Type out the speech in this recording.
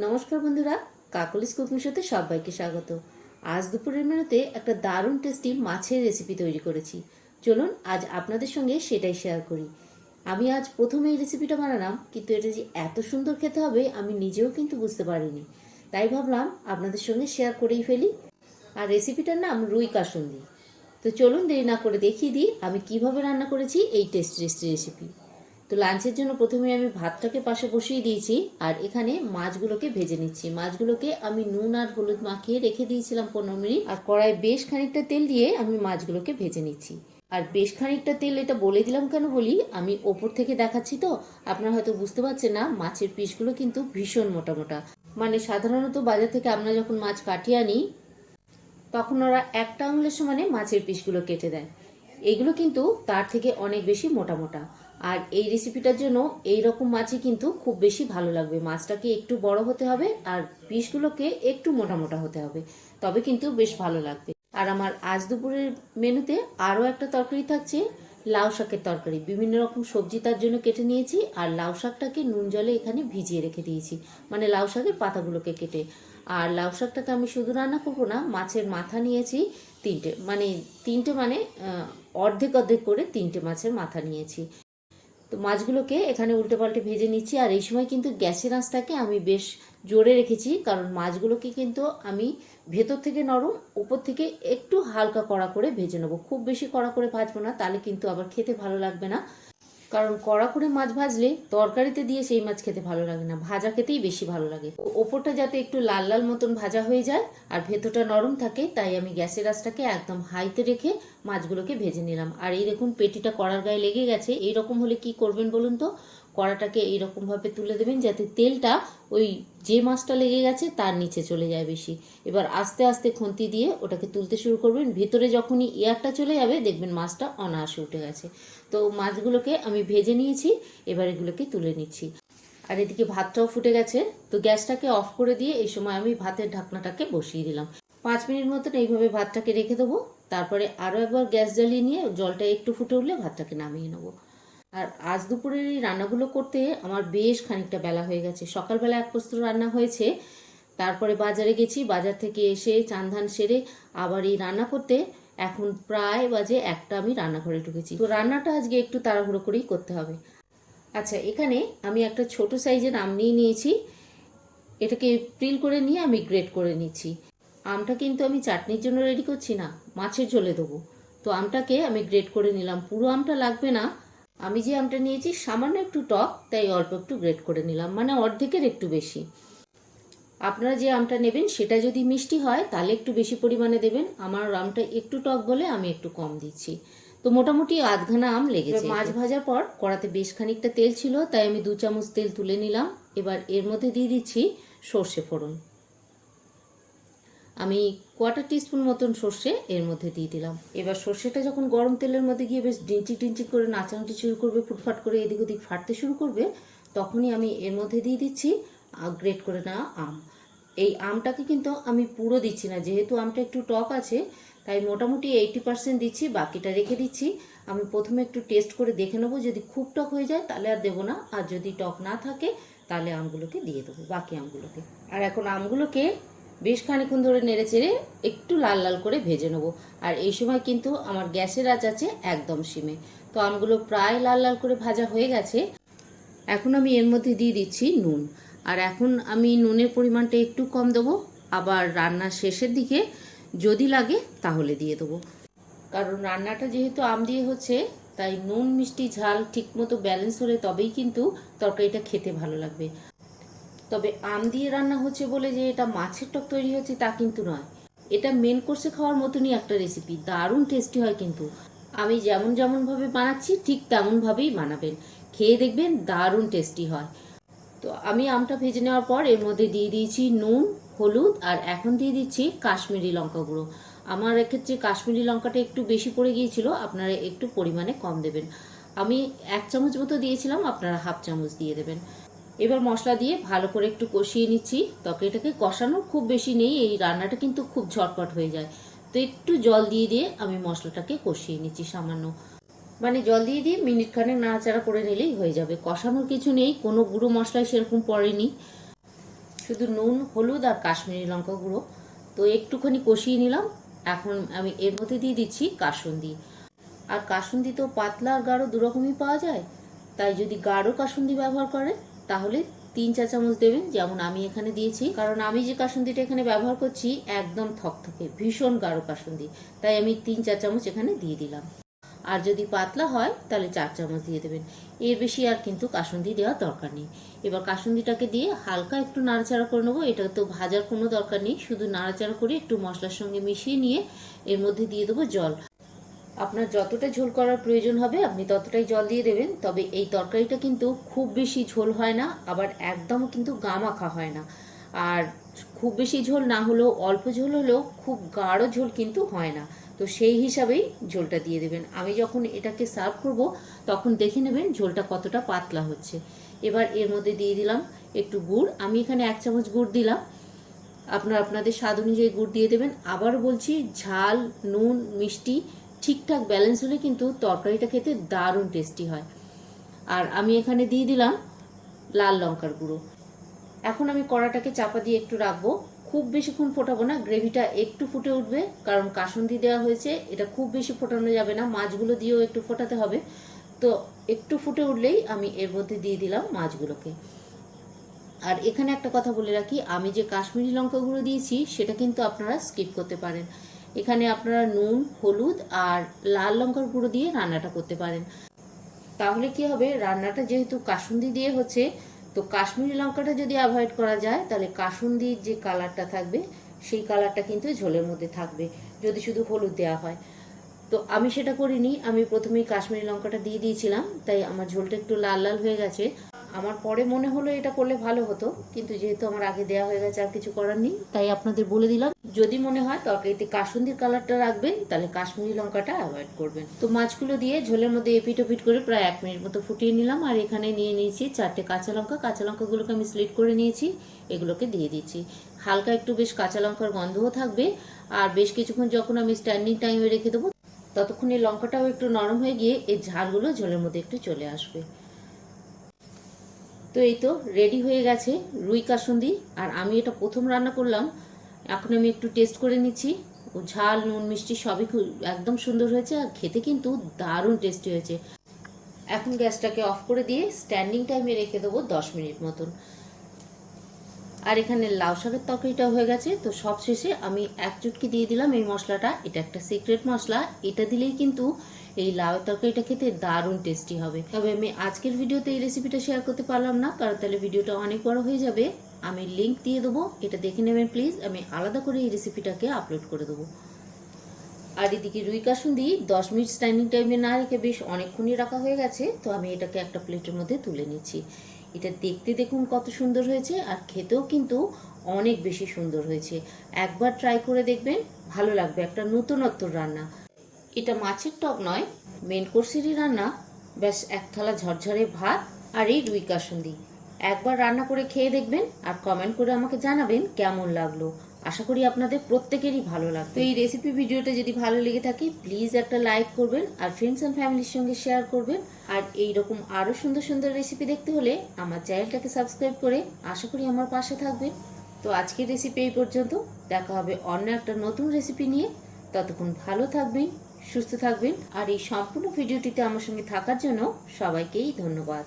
নমস্কার বন্ধুরা, কাকলিস কুকিং শোতে সবাইকে স্বাগত। আজ দুপুরের মেনুতে একটা দারুণ টেস্টি মাছের রেসিপি তৈরি করেছি। চলুন আজ আপনাদের সঙ্গে সেটাই শেয়ার করি। আমি আজ প্রথমে এই রেসিপিটা বানালাম, কিন্তু এটা যে এত সুন্দর খেতে হবে, আমি নিজেও কিন্তু বুঝতে পারিনি। তাই ভাবলাম আপনাদের সঙ্গে শেয়ার করেই ফেলি। আর রেসিপিটার নাম রুই কাসুন্দি। তো চলুন দেরি না করে দেখিয়ে দিই, আমি কীভাবে রান্না করেছি এই টেস্টি টেস্টি রেসিপি তো লাঞ্চের জন্য প্রথমে আমি ভাতটাকে পাশে বসিয়ে দিয়েছি, আর এখানে মাছগুলোকে ভেজে নিচ্ছি। মাছগুলোকে আমি নুন আর হলুদ মাখিয়ে রেখে দিয়েছিলাম পনেরো মিনিট, আর কড়াই বেশ খানিকটা তেল দিয়ে আমি মাছগুলোকে ভেজে নিচ্ছি। আর বেশ খানিকটা তেল এটা বলে দিলাম কেন বলি? আমি ওপর থেকে দেখাচ্ছি তো, আপনারা হয়তো বুঝতে পারছেন না, মাছের পিসগুলো কিন্তু ভীষণ মোটা মোটা। মানে সাধারণত বাজার থেকে আমরা যখন মাছ কাটিয়ে আনি, তখন ওরা একটা আঙুলের সমানে মাছের পিসগুলো কেটে দেয়। এগুলো কিন্তু তার থেকে অনেক বেশি মোটা মোটা। আর এই রেসিপিটার জন্য এই রকম মাছই কিন্তু খুব বেশি ভালো লাগবে। মাছটাকে একটু বড় হতে হবে আর পিসগুলোকে একটু মোটা মোটা হতে হবে। তবে কিন্তু বেশ ভালো লাগবে। আর আমার আজ দুপুরের মেনুতে আরও একটা তরকারি থাকছে, লাউ শাকের তরকারি। বিভিন্ন রকম সবজি তার জন্য কেটে নিয়েছি আর লাউ শাকটাকে নুন জলে এখানে ভিজিয়ে রেখে দিয়েছি। মানে লাউ শাকের পাতাগুলোকে কেটে। আর লাউ শাকটাকে আমি শুধু রান্না করব না, মাছের মাথা নিয়েছি তিনটে। মানে তিনটে মানে অর্ধেক অর্ধেক করে তিনটে মাছের মাথা নিয়েছি। তো মাছগুলোকে এখানে উল্টে পাল্টে ভেজে নিচ্ছি। আর এই সময় কিন্তু গ্যাসের আঁচটাকে আমি বেশ জোরে রেখেছি, কারণ মাছগুলোকে কিন্তু আমি ভেতর থেকে নরম, উপর থেকে একটু হালকা কড়া করে ভেজে নেব। খুব বেশি কড়া করে ভাজবো না, তাহলে কিন্তু আবার খেতে ভালো লাগবে না। কারণ কড়া করে মাছ ভাজলে তরকারিতে দিয়ে সেই মাছ খেতে ভালো লাগে না। ভাজা খেতেই বেশি ভালো লাগে। ওপরটা যাতে একটু লাল লাল মতন ভাজা হয়ে যায় আর ভেতরটা নরম থাকে, তাই আমি গ্যাসের আঁচটাকে একদম হাইতে রেখে মাছগুলোকে ভেজে নিলাম। আর এই দেখুন, পেটিটা কড়ার গায়ে লেগে গেছে। এই রকম হলে কি করবেন বলুন তো? কড়াটাকে এইরকম ভাবে তুলে দেবেন যাতে তেলটা ওই যে মাছটা লেগে গেছে তার নিচে চলে যায় বেশি। এবার আস্তে আস্তে খুন্তি দিয়ে ওটাকে তুলতে শুরু করবেন। ভেতরে যখনই এয়ারটা চলে যাবে দেখবেন মাছটা অনায়াসে উঠে গেছে। তো মাছগুলোকে আমি ভেজে নিয়েছি, এবার এগুলোকে তুলে নিচ্ছি। আর এদিকে ভাতটাও ফুটে গেছে। তো গ্যাসটাকে অফ করে দিয়ে এই সময় আমি ভাতের ঢাকনাটাকে বসিয়ে দিলাম। পাঁচ মিনিট মতন এইভাবে ভাতটাকে রেখে দেবো। তারপরে আরও একবার গ্যাস জ্বালিয়ে নিয়ে জলটা একটু ফুটে উঠলে ভাতটাকে নামিয়ে নেব। আর আজ দুপুরের এই রান্নাগুলো করতে আমার বেশ খানিকটা বেলা হয়ে গেছে। সকালবেলা এক প্রস্তুত রান্না হয়েছে, তারপরে বাজারে গেছি, বাজার থেকে এসে চান্ধান সেরে আবার এই রান্না করতে এখন প্রায় বাজে একটা আমি রান্নাঘরে ঢুকেছি। তো রান্নাটা আজকে একটু তাড়াহুড়ো করেই করতে হবে। আচ্ছা এখানে আমি একটা ছোট সাইজের আম নিয়ে নিয়েছি। এটাকে প্রিল করে নিয়ে আমি গ্রেট করে নিচ্ছি। আমটা কিন্তু আমি চাটনির জন্য রেডি করছি না, মাছের ঝোলে দেবো। তো আমটাকে আমি গ্রেট করে নিলাম। পুরো আমটা লাগবে না আমি যে আমটা নিয়েছি সামান্য একটু টক, তাই অল্প একটু গ্রেট করে নিলাম মানে অর্ধেকের একটু বেশি। আপনারা যে আমটা নেবেন সেটা যদি মিষ্টি হয়, তাহলে একটু বেশি পরিমাণে দেবেন। আমার আমটা একটু টক বলে আমি একটু কম দিচ্ছি। তো মোটামুটি আধখানা আম লেগেছে। মাছ ভাজার পর কড়াতে বেশ খানিকটা তেল ছিল, তাই আমি দু চামচ তেল তুলে নিলাম। এবার এর মধ্যে দিয়ে দিচ্ছি সর্ষে ফোড়ন। আমি কোয়ার্টার টিস্পুন মতন সর্ষে এর মধ্যে দিয়ে দিলাম। এবার সর্ষেটা যখন গরম তেলের মধ্যে গিয়ে বেশ ডিঞ্চি টিঞ্চি করে নাচানাচি শুরু করবে, ফুটফাট করে এদিক ওদিক ফাটতে শুরু করবে, তখনই আমি এর মধ্যে দিয়ে দিচ্ছি গ্রেট করে নেওয়া আম। এই আমটাকে কিন্তু আমি পুরো দিচ্ছি না, যেহেতু আমটা একটু টক আছে, তাই মোটামুটি এইটি পার্সেন্ট দিচ্ছি, বাকিটা রেখে দিচ্ছি। আমি প্রথমে একটু টেস্ট করে দেখে নেব, যদি খুব টক হয়ে যায় তাহলে আর দেবো না, আর যদি টক না থাকে তাহলে আমগুলোকে দিয়ে দেবো, বাকি আমগুলোকে। আর এখন আমগুলোকে বেশ খানিক্ষণ ধরে নেড়ে চেড়ে একটু লাল লাল করে ভেজে নেব। আর এই সময় কিন্তু আমার গ্যাসের আঁচ আছে একদম সিমে। তো আমগুলো প্রায় লাল লাল করে ভাজা হয়ে গেছে। এখন আমি এর মধ্যে দিয়ে দিচ্ছি নুন। আর এখন আমি নুনের পরিমাণটা একটু কম দেবো। আবার রান্নার শেষের দিকে যদি লাগে তাহলে দিয়ে দেবো। কারণ রান্নাটা যেহেতু আম দিয়ে হচ্ছে, তাই নুন, মিষ্টি, ঝাল ঠিকমতো ব্যালেন্স হলে তবেই কিন্তু তরকারিটা খেতে ভালো লাগবে। তবে আম দিয়ে রান্না হচ্ছে বলে যে এটা মাছের টক তৈরি হচ্ছে তা কিন্তু নয়। এটা মেন কোর্সে খাওয়ার মতনই একটা রেসিপি দারুণ টেস্টি হয় কিন্তু। আমি যেমন যেমনভাবে বানাচ্ছি, ঠিক তেমনভাবেই বানাবেন। খেয়ে দেখবেন দারুণ টেস্টি হয়। তো আমি আমটা ভেজে নেওয়ার পর এর মধ্যে দিয়ে দিয়েছি নুন, হলুদ আর এখন দিয়ে দিচ্ছি কাশ্মীরি লঙ্কা গুঁড়ো। আমার এক্ষেত্রে কাশ্মীরি লঙ্কাটা একটু বেশি পড়ে গিয়েছিল, আপনারা একটু পরিমাণে কম দেবেন। আমি এক চামচ মতো দিয়েছিলাম, আপনারা হাফ চামচ দিয়ে দেবেন। এবার মশলা দিয়ে ভালো করে একটু কষিয়ে নিচ্ছি। তরকারিটাকে কষানো খুব বেশি নেই, এই রান্নাটা কিন্তু খুব ঝটপট হয়ে যায়। তো একটু জল দিয়ে দিয়ে আমি মশলাটাকে কষিয়ে নিচ্ছি সামান্য। মানে জল দিয়ে দিয়ে মিনিট খানেক নাড়াচাড়া করে নিলেই হয়ে যাবে। কষানোর কিছু নেই, কোনো গুঁড়ো মশলায় সেরকম পড়েনি। শুধু নুন, হলুদ আর কাশ্মীরি লঙ্কা গুঁড়ো। তো একটুখানি কষিয়ে নিলাম। এখন আমি এর মধ্যে দিয়ে দিচ্ছি কাসুন্দি। আর কাসুন্দি তো পাতলা আর গাঢ় দুরকমই পাওয়া যায়। তাই যদি গাঢ় কাসুন্দি ব্যবহার করেন তাহলে তিন চা চামচ দেবেন, যেমন আমি এখানে দিয়েছি। কারণ আমি যে কাসুন্দিটা এখানে ব্যবহার করছি, একদম থকথকে, ভীষণ গাঢ় কাসুন্দি। তাই আমি তিন চা চামচ এখানে দিয়ে দিলাম। আর যদি পাতলা হয়, তাহলে চার চামচ দিয়ে দেবেন। এর বেশি আর কিন্তু কাসুন্দি দেওয়ার দরকার নেই। এবার কাসুন্দিটাকে দিয়ে হালকা একটু নাড়াচাড়া করে নেব। এটা তো ভাজার কোনো দরকার নেই। শুধু নাড়াচাড়া করে একটু মশলার সঙ্গে মিশিয়ে নিয়ে এর মধ্যে দিয়ে দেবো জল। আপনার যতটা ঝোল করার প্রয়োজন হবে, আপনি ততটাই জল দিয়ে দেবেন। তবে এই তরকারিটা কিন্তু খুব বেশি ঝোল হয় না, আবার একদম কিন্তু গামাখা হয় না। আর খুব বেশি ঝোল না হলেও, অল্প ঝোল হলেও খুব গাঢ় ঝোল কিন্তু হয় না। তো সেই হিসাবেই ঝোলটা দিয়ে দেবেন। আমি যখন এটাকে সার্ভ করব, তখন দেখে নেবেন ঝোলটা কতটা পাতলা হচ্ছে। এবার এর মধ্যে দিয়ে দিলাম একটু গুড়। আমি এখানে এক চামচ গুড় দিলাম। আপনার, আপনাদের স্বাদ অনুযায়ী গুড় দিয়ে দেবেন। আবার বলছি, ঝাল, নুন, মিষ্টি ঠিকঠাক ব্যালেন্স হলে কিন্তু তরকারিটা খেতে দারুণ টেস্টি হয়। আর আমি এখানে দিয়ে দিলাম লাল লঙ্কার গুঁড়ো। এখন আমি কড়াটাকে চাপা দিয়ে একটু রাখব। খুব বেশিক্ষণ ফোটাবো না গ্রেভিটা একটু ফুটে উঠবে, কারণ কাসুন্দি দেওয়া হয়েছে, এটা খুব বেশি ফোটানো যাবে না, মাছগুলো দিয়েও একটু ফোটাতে হবে। তো একটু ফুটে উঠলেই আমি এর মধ্যে দিয়ে দিলাম মাছগুলোকে। আর এখানে একটা কথা বলে রাখি, আমি যে কাশ্মীরি লঙ্কা গুঁড়ো দিয়েছি, সেটা কিন্তু আপনারা স্কিপ করতে পারেন। এখানে আপনারা নুন, হলুদ আর লাল লঙ্কার গুঁড়ো দিয়ে রান্নাটা করতে পারেন। তাহলে কি হবে? রান্নাটা যেহেতু কাসুন্দি দিয়ে হচ্ছে, তো কাশ্মীরি লঙ্কাটা যদি অ্যাভয়েড করা যায়, তাহলে কাসুন্দির যে কালারটা থাকবে, সেই কালারটা কিন্তু ঝোলের মধ্যে থাকবে, যদি শুধু হলুদ দেওয়া হয়। তো আমি সেটা করিনি, আমি প্রথমেই কাশ্মীরি লঙ্কাটা দিয়ে দিয়েছিলাম, তাই আমার ঝোলটা একটু লাল লাল হয়ে গেছে। আমার পরে মনে হলো এটা করলে ভালো হতো, কিন্তু যেহেতু আমার আগে দেওয়া হয়ে গেছে আর কিছু করার নেই, তাই আপনাদের বলে দিলাম। যদি মনে হয় তরকারিতে কাসুন্দির কালারটা রাখবেন, তাহলে কাশ্মীরি লঙ্কাটা অ্যাভয়েড করবেন। তো মাছগুলো দিয়ে ঝোলের মধ্যে এপিট ওপিট করে প্রায় এক মিনিট মতো ফুটিয়ে নিলাম, আর এখানে নিয়ে নিয়েছি চারটে কাঁচা লঙ্কা। কাঁচা লঙ্কাগুলোকে আমি স্লিট করে নিয়েছি, এগুলোকে দিয়ে দিচ্ছি। হালকা একটু বেশ কাঁচা লঙ্কার গন্ধও থাকবে, আর বেশ কিছুক্ষণ যখন আমি স্ট্যান্ডিং টাইমে রেখে দেবো, ততক্ষণ এই লঙ্কাটাও একটু নরম হয়ে গিয়ে এই ঝালগুলো ঝোলের মধ্যে একটু চলে আসবে। তো এই তো রেডি হয়ে গেছে রুই কাসুন্দি। আর আমি এটা প্রথম রান্না করলাম। এখন আমি একটু টেস্ট করে নিচ্ছি। ও ঝাল, নুন, মিষ্টি সবই একদম সুন্দর হয়েছে আর খেতে কিন্তু দারুণ টেস্টি হয়েছে। এখন গ্যাসটাকে অফ করে দিয়ে স্ট্যান্ডিং টাইমে রেখে দেবো দশ মিনিট মতন। আর এখানে লাউ শাকের তরকারিটা হয়ে গেছে। তো সব শেষে আমি এক চুটকি দিয়ে দিলাম এই মশলাটা। এটা একটা সিক্রেট মশলা। এটা দিলেই কিন্তু এই লাউ তরকারিটা খেতে দারুণ টেস্টি হবে। তবে আমি আজকের ভিডিওতে এই রেসিপিটা শেয়ার করতে পারলাম না, কারণ তাহলে ভিডিওটা অনেক বড় হয়ে যাবে। আমি লিঙ্ক দিয়ে দেবো। এটা দেখে নেবেন প্লিজ আমি আলাদা করে এই রেসিপিটাকে আপলোড করে দেবো। আর এদিকে রুই কাসুন্দি দশ মিনিট স্ট্যান্ডিং টাইমে না রেখে বেশ অনেকক্ষণই রাখা হয়ে গেছে। তো আমি এটাকে একটা প্লেটের মধ্যে তুলে নিচ্ছি। এটা দেখতে দেখুন কত সুন্দর হয়েছে আর খেতেও কিন্তু অনেক বেশি সুন্দর হয়েছে। একবার ট্রাই করে দেখবেন, ভালো লাগবে, একটা নতুনত্ব রান্না। এটা মাছের টক নয় মেন কোর্সেরই রান্না। ব্যাস, এক থালা ঝরঝরে ভাত আর এই রুই কাসুন্দি। একবার রান্না করে খেয়ে দেখবেন আর কমেন্ট করে আমাকে জানাবেন কেমন লাগল। আশা করি আপনাদের প্রত্যেকেরই ভালো লাগবে। এই রেসিপি ভিডিওটা যদি ভালো লেগে থাকে প্লিজ একটা লাইক করবেন আর ফ্রেন্ডস অ্যান্ড ফ্যামিলির সঙ্গে শেয়ার করবেন। আর এই রকম আরও সুন্দর সুন্দর রেসিপি দেখতে হলে আমার চ্যানেলটাকে সাবস্ক্রাইব করে আশা করি আমার পাশে থাকবেন। তো আজকের রেসিপি এই পর্যন্ত। দেখা হবে অন্য একটা নতুন রেসিপি নিয়ে। ততক্ষণ ভালো থাকবেন, সুস্থ থাকবেন। আর এই সম্পূর্ণ ভিডিওটিতে আমার সঙ্গে থাকার জন্য সবাইকেই ধন্যবাদ।